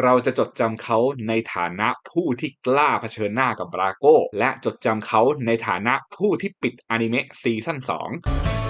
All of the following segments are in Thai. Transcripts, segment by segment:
เราจะจดจำเขาในฐานะผู้ที่กล้าเผชิญหน้ากับบราโกและจดจำเขาในฐานะผู้ที่ปิดอนิเมะซีซั่น2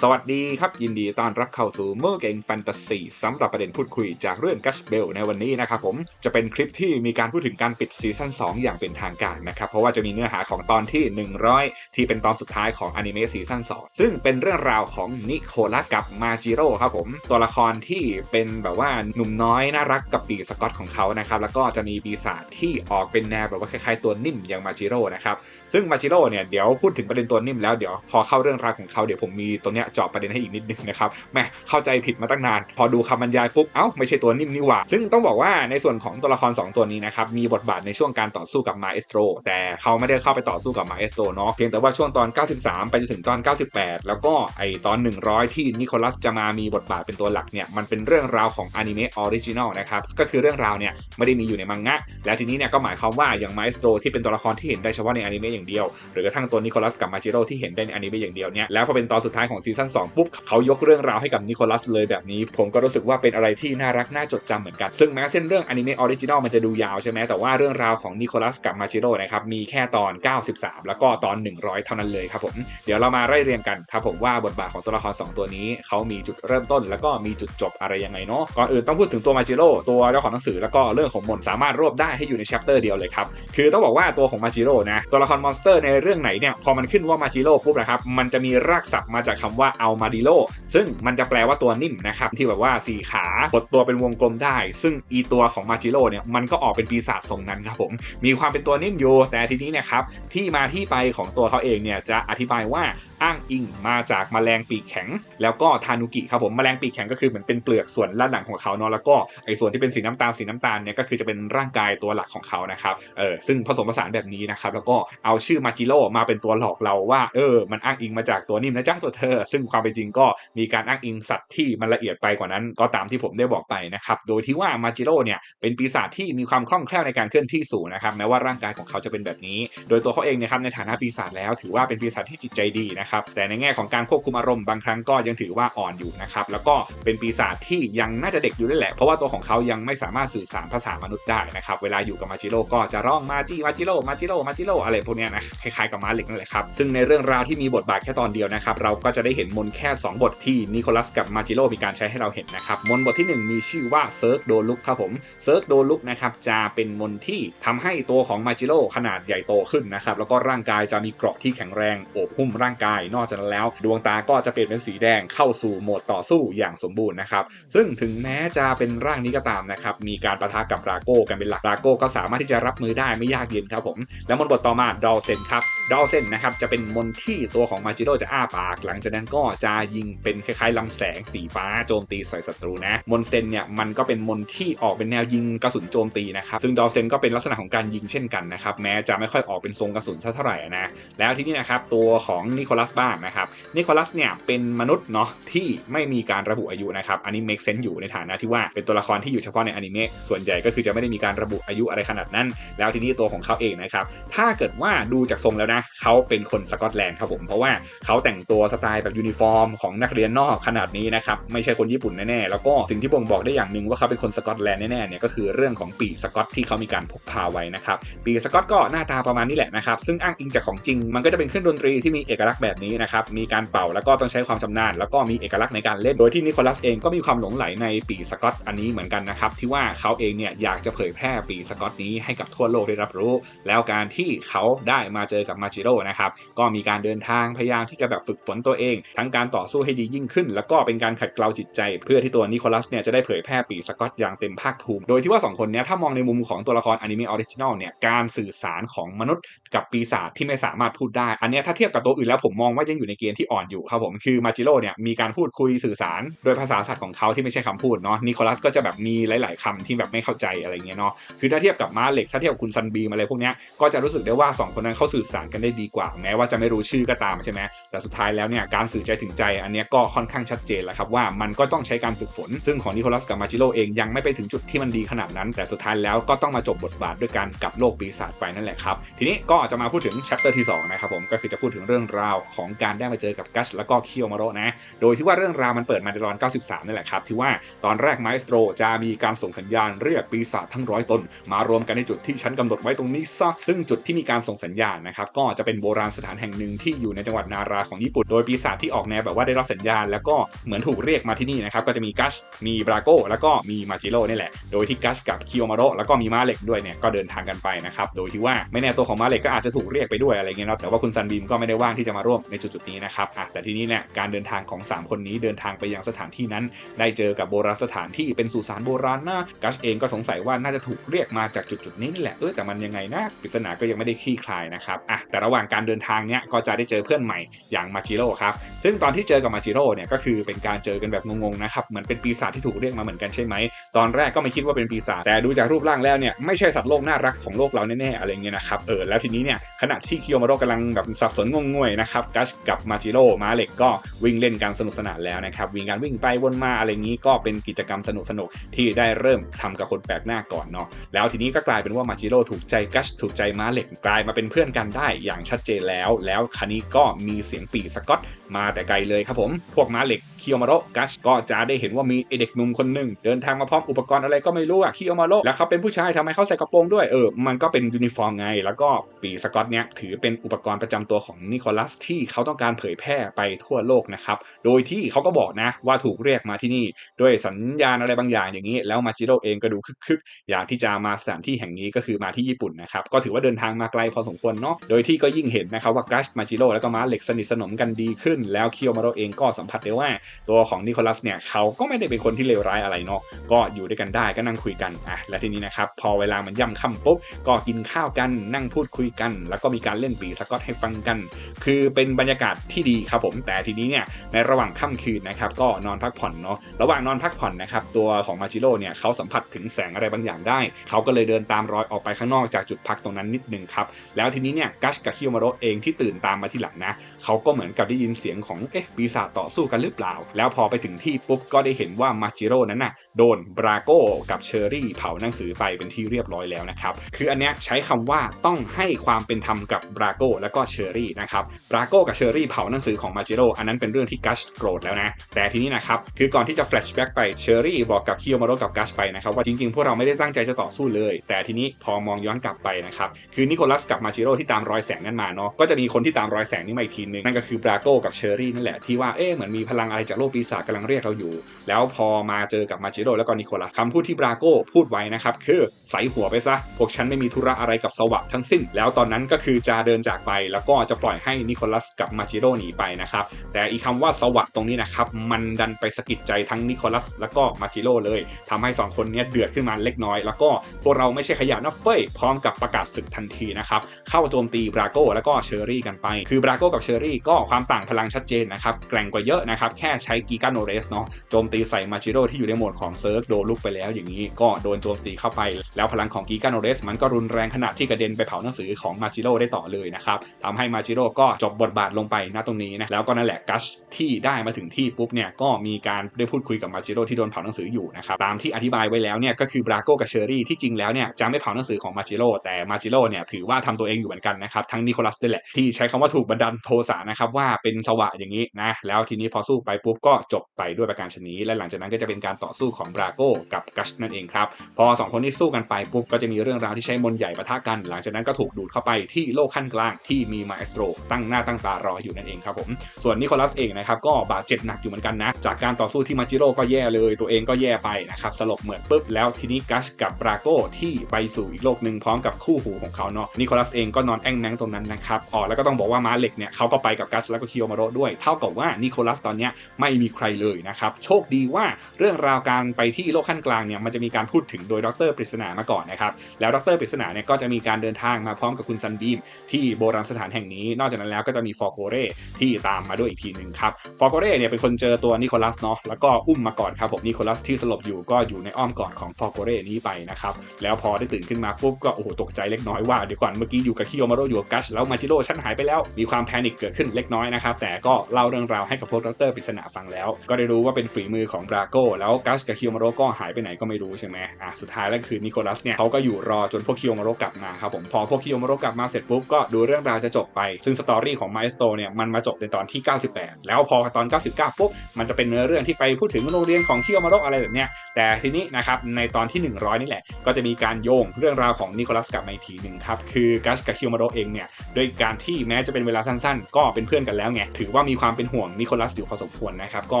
สวัสดีครับ ยินดีต้อนรับเข้าสู่เมื่อเก่งแฟนตาซีสำหรับประเด็นพูดคุยจากเรื่องกัชเบลในวันนี้นะครับผมจะเป็นคลิปที่มีการพูดถึงการปิดซีซั่น2 อย่างเป็นทางการนะครับ เพราะว่าจะมีเนื้อหาของตอนที่ 100 ที่เป็นตอนสุดท้ายของอนิเมะซีซั่น2 ซึ่งเป็นเรื่องราวของนิโคลัสกับมาจิโร่ครับผมตัวละครที่เป็นแบบว่าหนุ่มน้อยน่ารักกับปีกสกอตของเขานะครับแล้วก็จะมีปีศาจที่ออกเป็นแนวแบบว่าคล้ายๆตัวนิ่มอย่างมาจิโร่นะครับ ซึ่งมาจิโร่เนี่ยเดี๋ยวพูดถึงประเด็นตัวนิ่มแล้วเดี๋ยวพอเข้าเรื่องราวของเขาเดี๋ยวผมมีตัวเนี้ยเจาะประเด็นให้อีกนิดนึงนะครับแม่เข้าใจผิดมาตั้งนาน พอดูคำบรรยายปุ๊บเอ้าไม่ใช่ตัวนิ่มนี่หว่า ซึ่งต้องบอกว่าในส่วนของตัวละคร 2 ตัวนี้นะครับมีบทบาทในช่วงการต่อสู้กับมาเอสโตรแต่เขาไม่ได้เข้าไปต่อสู้กับมาเอสโตรเนาะเพียงแต่ว่าช่วงตอน 93 ไปจนถึงตอน 98 แล้วก็ไอตอน 100 ที่นิโคลัสจะมามีบทบาทเป็นตัวหลักเนี่ยมันเป็นเรื่องราวของอนิเมะออริจินอลนะครับก็คือเรื่องราวเนี่ยไม่ได้มีอยู่ในมังงะแล้วทีนี้เนี่ยก็หมายความว่าอย่างมาเอสโตรที่เป็นตัวละครที่เห็นได้เฉพาะในอนิเมะอย่างเดียว หรือกระทั่งตัวนิโคลัสกับมาจิโร่ที่เห็นได้ในอนิเมะอย่างเดียวเนี่ยแล้วพอเป็นตอนสุดท้ายของซีซั่น2ปุ๊บเขายกเรื่องราวให้กับนิโคลัสเลยแบบนี้ ผมก็รู้สึกว่าเป็นอะไรที่น่ารักน่าจดจำเหมือนกัน ซึ่งแม้เส้นเรื่องอนิเมะออริจินอลมันจะดูยาวใช่ไหมแต่ว่าเรื่องราวของนิโคลัสกับมาจิโร่นะครับมีแค่ตอน 93 แล้วก็ตอน 100 เท่านั้นเลยครับผมเดี๋ยวเรามาไล่เรียงกันครับผมว่าบทบาทของตัวละคร 2 ตัวนี้เขามีจุดเริ่มต้น แล้วก็มีจุดจบอะไรยังไงเนาะก่อนอื่นต้องพูดถึงตัวมาจิโร่ตัวเจ้าของหนังสือแล้วก็เรื่องของมนสามารถรวบได้ให้อยู่ในแชปเตอร์เดียวเลยครับคือต้องบอกว่าตัวของมาจิโร่นะตัวละครมอนสเตอร์ในเรื่องไหนเนี่ยพอมันขึ้นว่ามาจิโร่ปุ๊บนะครับมันจะมีรากศัพท์มาจากคำว่าอัลมาดิโลซึ่งมันจะแปลว่าตัวนิ่มนะครับที่แบบว่าสี่ขาหดตัวเป็นวงกลมได้ ซึ่งอีตัวของมาจิโร่เนี่ยมันก็ออกเป็นปีศาจทรงนั้นครับผมมีความเป็นตัวนิ่มอยู่แต่ทีนี้เนี่ยครับที่มาที่ไปของตัวเขาเองเนี่ยจะอธิบายว่า อ้างอิงมาจากแมลงปีกแข็ง แล้วก็ทานุกิครับผมแมลงปีกแข็งก็คือเหมือนเป็นเปลือกส่วนด้านหลังของเขาเนาะแล้วก็ไอ้ส่วนที่เป็นสีน้ำตาลสีน้ำตาลเนี่ยก็คือจะเป็นร่างกายตัวหลักของเขานะครับเออซึ่งผสมผสานแบบนี้นะครับแล้วก็เอาชื่อมาจิโร่มาเป็นตัวหลอกเราว่าเออมันอ้างอิงมาจากตัวนิ่มนะจ๊ะตัวเธอ ซึ่งความเป็นจริงก็มีการอ้างอิงสัตว์ที่มันละเอียดไปกว่านั้น ก็ตามที่ผมได้บอกไปนะครับโดยที่ว่ามาจิโร่เนี่ยเป็นปีศาจที่มีความคล่องแคล่วในการเคลื่อนที่สูงนะครับแม้ว่าร่างกายของเขาจะเป็นแบบนี้ โดยตัวเขาเองนะครับในฐานะปีศาจแล้วถือว่าเป็นปีศาจที่จิตใจดีนะครับแต่ในแง่ของการควบคุมอารมณ์บางครั้งก็ยังถือว่าอ่อนอยู่นะครับแล้วก็เป็นปีศาจที่ยังน่าจะเด็กอยู่ด้วยแหละ เพราะว่าตัวของเขายังไม่สามารถสื่อสารภาษามนุษย์ได้นะครับเวลาอยู่กับมาจิโร่ก็จะร้องมาจิมาจิโร่มาจิโร่มาจิโร่อะไรพวกนี้นะคล้ายๆกับม้าเหล็กนั่นแหละครับซึ่งในเรื่องราวที่มีบทบาทแค่ตอนเดียวนะครับเราก็จะได้เห็นมน์แค่ 2 บทที่นิโคลัสกับมาจิโร่มีการใช้ให้เราเห็นนะครับมนบทที่ 1 มีชื่อว่าเซิร์กโดลุกครับผมเซิร์กโดลุกนะครับจะเป็นมน์ที่ทำให้ตัวของมาจิโร่ขนาดใหญ่โตขึ้นนะครับแล้วก็ร่างกายจะมีเกราะที่แข็งแรงโอบหุ้มร่างกายนอกจากนั้นแล้ว ดวงตาก็จะเปลี่ยนเป็นสีแดงเข้าสู่โหมดต่อสู้อย่างสมบูรณ์นะครับซึ่งถึงแม้จะเป็นร่างนี้ก็ตามนะครับมีการประทะกับราโก้กันเป็นหลักราโก้ก็สามารถที่จะรับมือได้ไม่ยากเย็นครับผมแล้วมนบทต่อมาดอลเซนครับดอลเซนนะครับจะเป็นมนที่ตัวของมาจิโร่จะอ้าปาก หลังจากนั้นก็จะยิงเป็นคล้ายๆลำแสงสีฟ้าโจมตีใส่ศัตรูนะมนเซนเนี่ยมันก็เป็นมนที่ออกเป็นแนวยิงกระสุนโจมตีนะครับซึ่งดอลเซนก็เป็นลักษณะของการยิงเช่นกันนะครับแม้จะไม่ค่อยออกเป็นทรงกระสุนเท่าไหร่นะแล้วที่นี่นะครับตัวของนิโคลัสบ้างนะครับนิโคลัสเนี่ยเป็นมนุษย์เนาะที่ไม่มีการระบุอายุนะครับอันนี้เมคเซนต์อยู่ในฐานะที่ว่าเป็นตัวละครที่อยู่เฉพาะในอนิเมะส่วนใหญ่ก็คือจะไม่ได้มีการระบุอายุอะไรขนาดนั้น แล้วทีนี้ตัวของเขาเองนะครับถ้าเกิดว่าดูจากทรงแล้วนะเขาเป็นคนสกอตแลนด์ครับผมเพราะว่าเขาแต่งตัวสไตล์แบบยูนิฟอร์ม ของนักเรียนนอกขนาดนี้นะครับไม่ใช่คนญี่ปุ่นแน่ๆแล้วก็สิ่งที่บ่งบอกได้อย่างหนึ่งว่าเขาเป็นคนสกอตแลนด์แน่ๆเนี่ยก็คือเรื่องของปีสกอตที่เขามีการพกพาไว้นะครับปีสกอตก็หน้าตาประมาณนี้แหละนะครับซึ่งอ้างอิงจากของจริงมันก็จะเป็นเครื่องดนตรีที่มีเอกลักษณ์แบบนี้นะครับมีการเป่าแล้วก็ต้องใช้ความชำนาญแล้วก็มีเอกลักษณ์ในการเล่นโดยที่นิโคลัสเองก็มีความหลงไหลในปีสกอตอันนี้เหมือนกันนะครับที่ว่าเขาเองเนี่ยอยากจะเผยแพร่ปีสกอตนี้ให้กับทั่วโลกได้รับรู้ แล้วการที่เขาได้มาเจอกับมาจิโร่นะครับก็มีการเดินทางพยายามที่จะแบบฝึกฝนตัวเอง ทั้งการต่อสู้ให้ดียิ่งขึ้น แล้วก็เป็นการขัดเกลาจิตใจ เพื่อที่ตัวนิโคลัสเนี่ยจะได้เผยแพร่ปีสกอตอย่างเต็มภาคภูมิโดยที่ว่า 2 คนนี้ถ้ามองในมุมของตัวละครอนิเมะออริจินอลเนี่ยการสื่อสารของมนุษย์ กับปีศาจที่ไม่สามารถพูดได้ อันนี้ถ้าเทียบกับตัวอื่นแล้วผมมองว่ายังอยู่ในเกณฑ์ที่อ่อนอยู่ครับผมคือมาจิโร่เนี่ยมีการพูดคุยสื่อสาร โดยภาษาสัตว์ของเขาที่ไม่ใช่คำพูดเนาะนิโคลัสก็จะแบบมีหลาย ๆคำที่แบบไม่เข้าใจอะไรเงี้ยเนาะคือถ้าเทียบกับม้าเหล็กถ้าเทียบกับคุณซันบีมอะไรพวกเนี้ยก็จะรู้สึกได้ว่า 2 คนนั้นเขาสื่อสารกันได้ดีกว่า แม้ว่าจะไม่รู้ชื่อก็ตามใช่ไหมแต่สุดท้ายแล้วเนี่ยการสื่อใจถึงใจอันนี้ก็ค่อนข้างชัดเจนแล้วครับว่ามันก็ต้องใช้การฝึกฝน ซึ่งของนิโคลัสกับมาจิโร่เองยังไม่ไปถึงจุดที่มันดีขนาดนั้น แต่สุดท้ายแล้วก็ต้องมาจบบทบาทด้วยการกับโลกปีศาจไปนั่นแหละครับทีนี้ก็จะมาพูดถึงแชปเตอร์ที่2นะครับผมก็คือจะพูดถึงเรื่องราวของการได้มาเจอกับกัชแล้วก็เคียวมาโรนะ โดยที่ว่าเรื่องราวมันเปิดมาในตอน 93นี่แหละครับ ที่ว่าตอนแรกไมสโตรจะมีการส่งสัญญาณเรียกปีศาจทั้งร้อยตน มารวมกันในจุดที่ฉันกำหนดไว้ตรงนี้ซะซึ่งจุดที่มีการส่งสัญญาณนะครับก็จะเป็นโบราณสถานแห่งหนึ่งที่อยู่ในจังหวัดนาราของญี่ปุ่นโดยปีศาจที่ออกแนวแบบว่าได้รับสัญญาณ แล้วก็เหมือนถูกเรียกมาที่นี่นะครับก็จะมีกัชมีบราโกแล้วก็มีมาจิโร่นี่แหละโดยที่กัชกับคิโอมาโรแล้วก็มีมาเล็กด้วยเนี่ยก็เดินทางกันไปนะครับโดยที่ว่าไม่แน่ตัวของมาเล็กก็อาจจะถูกเรียกไปด้วยอะไรเงี้ยเนาะแต่ว่าคุณซันบีมก็ไม่ได้ว่างที่จะมาร่วมในจุดๆนี้นะครับอะแต่ทีนี้เนี่ยการเดินทางของ 3 คนนี้เดินทางไปยังสถานที่นั้น ได้เจอกับโบราณสถานที่เป็นสุสานโบราณนะกัชเองก็สงสัยว่าน่าจะถูกเรียกมาจากจุดๆนี้นี่แหละเออแต่มันยังไงนะปริศนาก็ยังไม่ได้คลี่คลายนะครับอะแต่ระหว่างการเดินทางเนี้ยก็จะได้เจอเพื่อนใหม่อย่างมาจิโร่ครับซึ่งตอนที่เจอกับมาจิโร่เนี่ยก็คือเป็นการเจอกันแบบงงๆนะครับเหมือนเป็นปีศาจที่ถูกเรียกมาเหมือนกันใช่ไหมตอนแรกก็ไม่คิดว่าเป็นปีศาจแต่ดูจากรูปร่างแล้วเนี่ยไม่ใช่สัตว์โลกน่ารักของโลกเราแน่ๆอะไรเงี้ยนะครับเออแล้วทีนี้เนี่ยขณะที่คิโยมาโรกำลังแบบสับสนงงงวยนะครับกัชกับมาจิโร่มาเล็กก็วิ่งเล่นกันสนุกสนานแล้วนะครับวิ่งการวิ่งไปวนมาอะไรงี้ก็เป็นกิจกรรมสนุกสนุกที่ได้เริ่มทำกับคนแปลกหน้าก่อนเนาะแล้วทีนี้ก็กลายเป็นว่ามาจิโร่ถูกใจกัชถูกใจมาเล็กกลายมาเป็นเพื่อนกันได้อย่างชัดเจนแล้ว แล้วคันนี้ก็มีเสียงปีสกอตมาแต่ไกลเลยครับผม พวกมาเล็กคิโอมาโรกัชก็จะได้เห็นว่ามีเด็กหนุ่มคนหนึ่งเดินทางมาพร้อมอุปกรณ์อะไรก็ไม่รู้อะคิโอมาโรแล้วเขาเป็นผู้ชายทำไมเขาใส่กระโปรงด้วยเออมันก็เป็นยูนิฟอร์มไง แล้วก็ปีสกอตเนี้ยถือเป็นอุปกรณ์ประจำตัวของนิโคลัสที่เขาต้องการเผยแพร่ไปทั่วโลกนะครับ โดยที่เขาก็บอกนะว่าถูกเรียกมาที่นี่ด้วยสัญญาณอะไรบางอย่างอย่างนี้ แล้วมาจิโร่เองก็ดูคึกๆ อยากที่จะมาสถานที่แห่งนี้ก็คือมาที่ญี่ปุ่นนะครับ ก็ถือว่าเดินทางมาไกลพอสมควรเนาะ โดยที่ก็ยิ่งเห็นนะครับว่ากัชมาจิโร่แล้วก็มาเหล็กสนิทสนมกันดีขึ้น แล้วเคิโอมาโรเองก็สัมผัสได้ว่าตัวของนิโคลัสเนี่ยเขาก็ไม่ได้เป็นคนที่เลวร้ายอะไรเนาะ ก็อยู่ด้วยกันได้ก็นั่งคุยกันอะและทีนี้นะครับพอเวลามันย่ำค่ำปุ๊บก็กินข้าวกันนั่งพูดคุยกัน แล้วก็มีการเล่นปีสกอตให้ฟังกัน คือเป็นบรรยากาศที่ดีครับผมแต่ทีนี้เนี่ยในระหว่างค่ำคืนนะครับก็นอนพักผ่อนเนาะระหว่างนอนพักผ่อนนะครับตัวของมาจิโร่เนี่ยเขาสัมผัสถึงแสงอะไรบางอย่างได้ เขาก็เลยเดินตามรอยออกไปข้างนอกจากจุดพักตรงนั้นนิดนึงครับแล้วทีนี้เนี่ยกัชกับคิโอมาโรเองที่ตื่นตามมาที่หลังนะเขาก็เหมือนกับได้ยินเสียงของเอ๊ะปีศาจต่อสู้กันหรือเปล่า แล้วพอไปถึงที่ปุ๊บก็ได้เห็นว่ามาจิโร่นั้นน่ะ โดนบราโก้กับเชอรี่เผาหนังสือไปเป็นที่เรียบร้อยแล้วนะครับ คืออันเนี้ยใช้คำว่าต้องให้ความเป็นธรรมกับบราโก้แล้วก็เชอรี่นะครับบราโก้กับเชอรี่เผาหนังสือของมาจิโร่อันนั้นเป็นเรื่องที่กัชโกรธแล้วนะ แต่ทีนี้นะครับ คือก่อนที่จะแฟลชแบ็กไปเชอรี่บอกกับคิโอมาโรกับกัชไปนะครับว่าจริงๆ พวกเราไม่ได้ตั้งใจจะต่อสู้เลย แต่ทีนี้พอมองย้อนกลับไปนะครับ คือนิโคลัสกับมาจิโร่ที่ตามรอยแสงนั้นมาเนาะ ก็จะมีคนที่ตามรอยแสงนี้มาอีกทีนึงนั่นก็คือบราโก้กับเชอรี่นั่นแหละที่ว่าเอ๊ะเหมือนมีพลังอะไรจากโลกปีศาจกำลังเรียกเราอยู่ แล้วพอมาเจอกับมาจิโร่แล้วก็นิโคลัสคำพูดที่บราโก้พูดไว้นะครับคือใส่หัวไปซะ พวกฉันไม่มีธุระอะไรกับสวะทั้งสิ้น แล้วตอนนั้นก็คือจะเดินจากไป แล้วก็จะปล่อยให้นิโคลัสกับมาจิโร่หนีไปนะครับแต่อีกคำว่าสวะตรงนี้นะครับมันดันไปสะกิดใจทั้งนิโคลัสแล้วก็มาจิโร่เลยทำให้สองคนนี้เดือดขึ้นมาเล็กน้อย แล้วก็พวกเราไม่ใช่ขยะนะเฟ้ยพร้อมกับประกาศศึกทันทีนะครับเข้าโจมตีบราโก้แล้วก็เชอรี่กันไป คือบราโก้กับเชอรี่ก็ความต่างพลังชัดเจนนะครับแกร่งกว่าเยอะนะครับแค่ใช้กีกาโนเรสเนาะโจมตีใส่มาจิโร่ที่อยู่ในโหมดของเซิร์ฟโดนลุกไปแล้วอย่างนี้ก็โดนโจมตีเข้าไป แล้วพลังของกีกาโนเรสมันก็รุนแรงขนาดที่กระเด็นไปเผาหนังสือของมาจิโร่ได้ต่อเลยนะครับทำให้มาจิโร่ก็จบบทบาทลงไปณตรงนี้นะแล้วก็นั่นแหละกัชที่ได้มาถึงที่ปุ๊บเนี่ยก็มีการได้พูดคุยกับมาจิโร่ที่โดนเผาหนังสืออยู่นะครับตามที่อธิบายไว้แล้วเนี่ยก็คือบราโก้กับเชอรี่ที่จริงแล้วเนี่ยจะไม่เผาหนังสือของมาจิโร่แต่มาจิโร่เนี่ยถือว่าทำตัวเองอยู่เหมือนกันนะครับทั้งนิโคลัสด้วยแหละที่ใช้คำว่าถูกบันดาลโทสะนะครับว่าเป็นสวะอย่างนี้นะแล้วทีนี้พอสู้ไปปุ๊บก็จบไปด้วยประการชนีและหลังจากนั้นก็จะเป็นการต่อสู้ของบราโก้กับกัชนั่นเองครับ พอสองคนนี้สู้กันไปปุ๊บก็จะมีเรื่องราวที่ใช้มนต์ใหญ่ปะทะกัน หลังจากนั้นก็ถูกดูดเข้าไปที่โลกขั้นกลางที่มีมาเอสโตรตั้งหน้าตั้งตารออยู่นั่นเองครับผมส่วนนิโคลัสเองนะครับก็บาดเจ็บหนักอยู่เหมือนกันนะ จากการต่อสู้ที่มาจิโร่ก็แย่เลย ตัวเองก็แย่ไปนะครับสลบเหมือนปุ๊บแล้วทีนี้กัชกับบราโก้ที่ไปสู่อีกโลกหนึ่งพร้อมกับคู่หูของเขาเนาะนิโคลัสเองก็นอนแอ่งแมงตรงนั้นนะครับอ๋อแล้วก็ต้องบอกว่าม้าเหล็กเนี่ยเขาก็ไปกับกัชแล้วก็คิโอมาโรด้วย เท่ากับว่านิโคลัสตอนเนี้ยไม่มีใครเลยนะครับโชคดีว่าเรื่องราวการไปที่โลกขั้นกลางเนี่ยมันจะมีการพูดถึงโดยดรปริศนามาก่อนนะครับแล้วดรปริศนาเนี่ยก็จะมีการเดินทางมาพร้อมกับคุณซันบีมที่โบราณสถานแห่งนี้ นอกจากนั้นแล้วก็จะมีฟอร์โกเร่ที่ตามมาด้วยอีกทีหนึ่งครับฟอร์โกเร่เนี่ยเป็นคนเจอตัวนิโคลัสเนาะแล้วก็อุ้มมาก่อนครับผมนิโคลัสที่สลบอยู่ก็อยู่ในอ้อมกอดของฟอร์โกเร่นี้ไปนะครับแล้วพอได้ตื่นขึ้นมาปุ๊บก็โอ้โหตกใจเล็กน้อยว่าเดี๋ยวก่อนเมื่อกี้อยู่กับคิโอมาโรอยู่กับกัชแล้วมาจิโร่ฉันหายไปแล้วมีความแพนิคเกิดขึ้นเล็กน้อยนะครับแต่ก็เล่าเรื่องราวให้กับพวกดรปริศนาฟังแล้ว ก็ได้รู้ว่าเป็นฝีมือของบราโกแล้วกัชกับคิโอมาโรก็หายไปไหนก็ไม่รู้ใช่ไหมอะสุดท้ายแล้วคือนิโคลัสเนี่ยเขาก็อยู่รอจนพวกคิโอมาโรกลับมาครับผมพอพวกคิโอมาโรกลับมาเสร็จปุ๊บก็ดูเรื่องราวจะจบไป ซึ่งสตอรี่ของมามสโตเนี่ยมันมาจบในตอนที่ 98 แล้วพอตอน 99ปุ๊บมันจะเป็นเนื้อเรื่องที่ไปพูดถึงโรงเรียนของเคียวมาโรอะไรแบบเนี้ยแต่ทีนี้นะครับในตอนที่ 100 นี่แหละ ก็จะมีการโยงเรื่องราวของนิโคลัสกลับมาอีกทีหนึ่งครับคือกัสกับเคียวมาโรเองเนี่ยด้วยการที่แม้จะเป็นเวลาสั้นๆ ก็เป็นเพื่อนกันแล้วไงถือว่ามีความเป็นห่วงนิโคลัสอยู่พอสมควรนะครับก็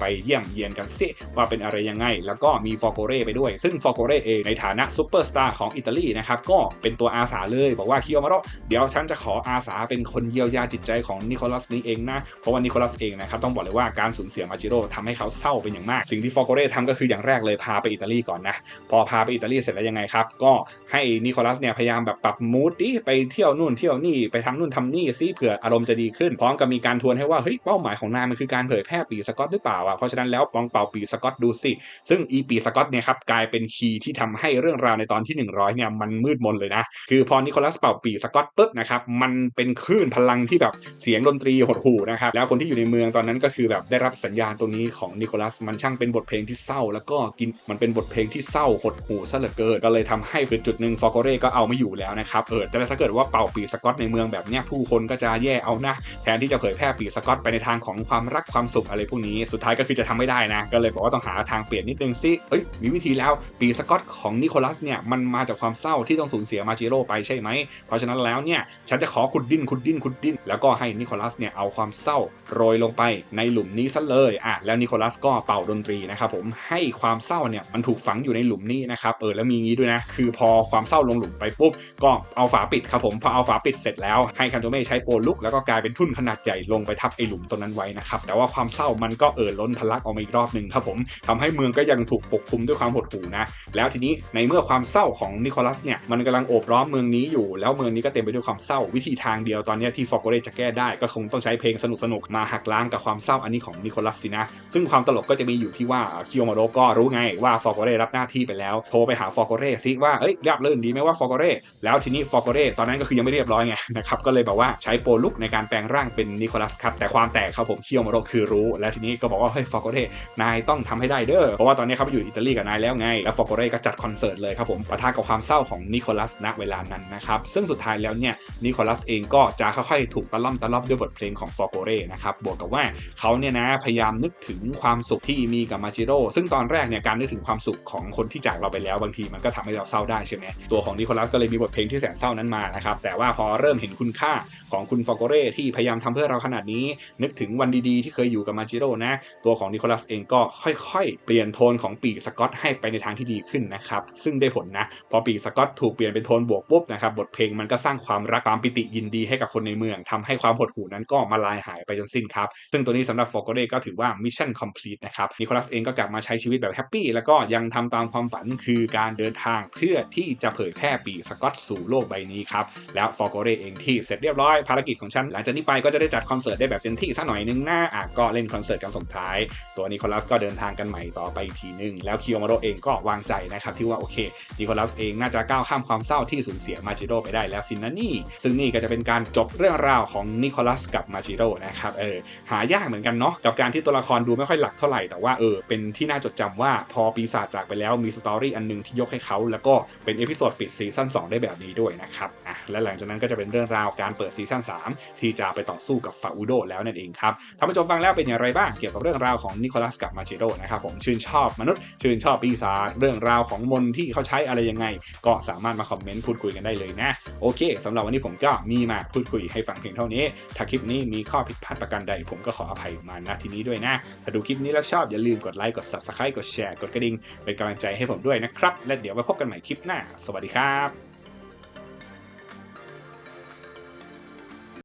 ไปเยี่ยมเยียนกันซิว่าเป็นอะไรยังไงแล้วก็มีฟอร์โกเร่ไปด้วย ซึ่งฟอร์โกเร่เองในฐานะซูเปอร์สตาร์ของอิตาลีนะครับก็เป็นตัวอาสาเลย บอกว่าคียวมาโรเดี๋ยวฉันจะขออาสาเป็นคนเยียวยาจิตใจของนิโคลัสนี้เองนะ เพราะว่านิโคลัสเองนะครับต้องบอกเลยว่าการสูญเสียมาจิโร่ทำให้เขาเศร้าเป็นอย่างมาก สิ่งที่ฟอร์โกเร่ทำก็คืออย่างแรกเลยพาไปอิตาลีก่อนนะ พอพาไปอิตาลีเสร็จแล้วยังไงครับ ก็ให้นิโคลัสเนี่ยพยายามแบบปรับมูดดิไปเที่ยวนู่นเที่ยวนี่ไปทำนู่นทำนี่ซิเผื่ออารมณ์จะดีขึ้น พร้อมกับมีการทวนให้ว่าเฮ้ยเป้าหมายของนายมันคือการเผยแพร่ปีสกอตหรือเปล่าอะเพราะฉะนั้นแล้วลองเป่าปีสกอตดูสิซึ่ง่งอีปีสกอตเนี่ยครับกลายเป็นคีย์ที่ทำให้เรื่องราวในตอนที่ 100เนี่ยมันมืดมนเลยนะ คือพอนิโคลัสเป่าปีสกอตปุ๊บนะครับมันเป็นคลื่นพลังที่แบบเสียงดนตรีหดหูนะครับแล้วคนที่อยู่ในเมืองตอนนั้นก็คือแบบได้รับสัญญาณตรงนี้ของนิโคลัสมันช่างเป็นบทเพลงที่เศร้า แล้วก็กินมันเป็นบทเพลงที่เศร้าหดหูซะเหลือเกินก็เลยทำให้เป็นจุดหนึ่งฟอร์โกเรก็เอาไม่อยู่แล้วนะครับเออแต่ถ้าเกิดว่าเป่าปีสกอตในเมืองแบบเนี้ยผู้คนก็จะแย่เอานะแทนที่จะเผยแพร่ปีสกอตไปในทางของความรักความสุขอะไรพวกนี้สุดท้ายก็คือจะทำไม่ได้นะก็เลยบอกว่าต้องหาทางเปลี่ยนนิดนึงสิเอ้ยมีวิธีแล้วปีสกอตของนิโคลัสเนี่ยมันมาจากความเศร้าที่ต้องสูญเสียมาจิโร่ไปใช่ไหม เพราะฉะนั้นแล้วเนี่ยฉันจะขอขุดดิ้นขุดดิ้นขุดดิ้นแล้วก็ให้นิโคลัสเนี่ยเอาความเศร้าโรยลงไปในหลุมนี้ซะเลยอะแล้วนิโคลัสก็เป่าดนตรีนะครับผมให้ความเศร้าเนี่ยมันถูกฝังอยู่ในหลุมนี้นะครับเออแล้วมีงี้ด้วยนะคือพอความเศร้าลงหลุมไปปุ๊บก็เอาฝาปิดครับผมพอเอาฝาปิดเสร็จแล้วให้คันโจเม่ใช้โปลุกแล้วก็กลายเป็นทุ่นขนาดใหญ่ลงไปทับไอหลุมตรงนั้นไว้นะครับแต่ว่าความเศร้ามันก็เอ่อล้นทะลักออกมาอีกรอบหนึ่งครับผมทำให้เมืองก็ยังถูกปกคลุมด้วยความหดหู่นะ แล้วทีนี้ในเมื่อความเศร้าของนิโคลัสเนี่ยมันกำลังโอบล้อมเมืองนี้อยู่ แล้วเมืองนี้ก็เต็มไปด้วยความเศร้าวิธีทางเดียวตอนนี้ที่ฟอร์โกเรจะแก้ได้ก็คงต้องใช้เพลงสนุกๆมาหักล้างกับความเศร้าอันนี้ของนิโคลัสสินะ ซึ่งความตลกก็จะมีอยู่ที่ว่าคิโอมาโรก็รู้ไงว่าฟอร์โกเรรับหน้าที่ไปแล้ว โทรไปหาฟอร์โกเรซิว่าเอ้ยเราบรื่นดีไหมว่าฟอร์โกเรแล้วทีนี้ฟอร์โกเรตอนนั้นก็คือยังไม่เรียบร้อยไงนะครับก็เลยบอกว่าใช้โปรลุกในการแปลงร่างเป็นนิโคลัสครับแต่ความแตกครับผมคิโอมาโรคือรู้ แล้วทีนี้ก็บอกว่าเฮ้ยฟอร์โกเรนายต้องทำให้ได้เด้อเพราะว่าตอนนี้เขาไปอยู่อิตาลีกับนายแล้วไง แล้วฟอร์โกเรก็จัดคอนเสิร์ตเลยครับผมประทะกับความเศร้าของนิโคลัสณเวลานั้นนะครับซึ่งสุดท้ายแล้วเนี่ยนิโคลัสเองก็จะค่อยๆถูกตะล่อมตะล่อมด้วยบทเพลงของฟอร์โกเรนะครับบวกกับว่าเขาเนี่ยนะพยายามนึกถึงความสุขที่มีกับมาจิโร่ซึ่งตอนแรกเนี่ยการนึกถึงความสุขของคนที่จากเราไปแล้วบางทีมันก็ทำให้เราเศร้าได้ใช่ไหมตัวของนิโคลัสก็เลยมีบทเพลงที่แสนเศร้านั้นมานะครับแต่ว่าพอเริ่มเห็นคุณค่าของคุณฟอร์โกเรที่พยายามทำเพื่อเราขนาดนี้ นึกถึงวันดีๆ ที่เคยอยู่กับมาจิโร่นะตัวของนิโคลัสเองก็ค่อยๆ เปลี่ยนโทนของปีกสกอตให้ไปในทางที่ดีขึ้นนะครับ ซึ่งได้ผลนะ พอปีกสกอตถูกเปลี่ยนเป็นโทนบวกปุ๊บนะครับบทเพลงมันก็สร้างความรักความปิติยินดีให้กับคนในเมืองทำให้ความหดหู่นั้นก็มาลายหายไปจนสิ้นครับ ซึ่งตัวนี้สำหรับฟอร์กเรก็ถือว่ามิชชั่นคอมพลีทนะครับนิโคลัสเองก็กลับมาใช้ชีวิตแบบแฮปปี้แล้วก็ยังทำตามความฝันคือการเดินทางเพื่อที่จะเผยแพร่ปีกสกอตสู่โลกใบนี้ครับแล้วฟอร์กเรเองที่เสร็จเรียบร้อยภารกิจของฉันหลังจากนี้ไปก็จะได้จัดคอนเสิร์ตได้แบบเต็มที่สักหน่อยนึงหน้าอะก็เล่นคอนเสิร์ตกันส่งท้าย ตัวนิโคลัสก็เดินทางกันใหม่ต่อไปอีทีนึงแล้วคิโอมาโรเองก็วางใจนะครับที่ว่าโอเคนิโคลัสเองน่าจะก้าวข้ามความเศร้าที่สูญเสียมาจิโร่ไปได้แล้วสินะนี่ซึ่งนี่ก็จะเป็นการจบเรื่องราวของนิโคลัสกับมาจิโร่นะครับเออหายากเหมือนกันเนาะกับการที่ตัวละครดูไม่ค่อยหลักเท่าไหร่แต่ว่าเออเป็นที่น่าจดจำว่าพอปีศาจจากไปแล้วมีสตอรี่อันหนึงที่ยกให้เขาแล้วก็เป็นเอพิโซดปิดซีซั่น2ได้แบบนี้ด้วยนะครับอะและหลังจากนั้นก็จะเป็นเรื่องราวการเปิดซีซั่น3ที่จะไปต่อสู้กับฟาอูโดแล้วนั่นเองครับท่านผู้ชมฟังแล้วเป็นอย่างไรบ้างเกี่ยวกับเรื่องราวของนิโคลัสกับมาจิโร่นะครับผมชื่นชอบมนุษย์ ชื่นชอบปีศาจเรื่องราวของมนต์ที่เขาใช้อะไรยังไง ก็สามารถมาคอมเมนต์พูดคุยกันได้เลยนะ โอเคสำหรับวันนี้ผมก็มีมาพูดคุยให้ฟังเพียงเท่านี้ ถ้าคลิปนี้มีข้อผิดพลาดประการใด ผมก็ขออภัยมาณที่นี้ด้วยนะ ถ้าดูคลิปนี้แล้วชอบอย่าลืมกดไลค์กด subscribe กดแชร์กดกระดิ่งเป็นกำลังใจให้ผมด้วยนะครับและเดี๋ยวไว้พบกันใหม่คลิปหน้า สวัสดีครับ